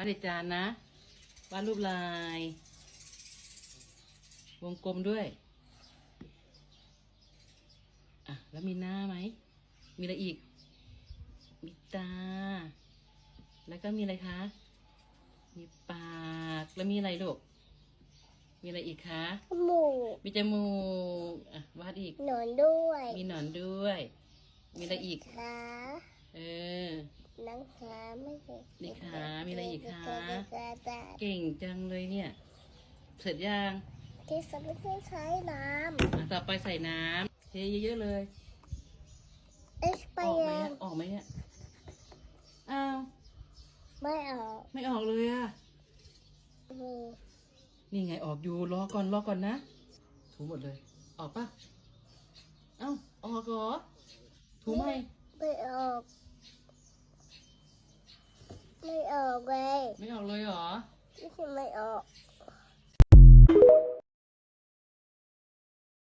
าดในจานนะวาดรูปลาย วงกลมด้วย อะ แล้วมีหน้าไหม มีอะไรอีก มีตา แล้วก็มีอะไรคะ มีปาก แล้วมีอะไรลูก มีอะไรอีกคะหมูมีจมูก อะ วาดอีก หนอนด้วย มีหนอนด้วย มีอะไรอีก ขา เออ นังขาไม่เห็นมีขามีอะไรอีกคะขาตาเก่งจังเลยเนี่ย เสร็จยังที่สำคัญใช้น้อะต่อไปใส่น้ำเทเยอะๆเลยำเอ็กไปออกไหมยัอะงออกไหมเนี่ยอ้าว ไม่ออกไม่ออกเลยอะมีนี่ไงออกอยู่รอก่อนรอก่อนนะ ถูหมดเลย ออกปะเอ้าออกเหรอถูไหมไม่ออก ไม่ออกเลย ไม่ออกเลยเหรอ ไม่ใช่ไม่ออก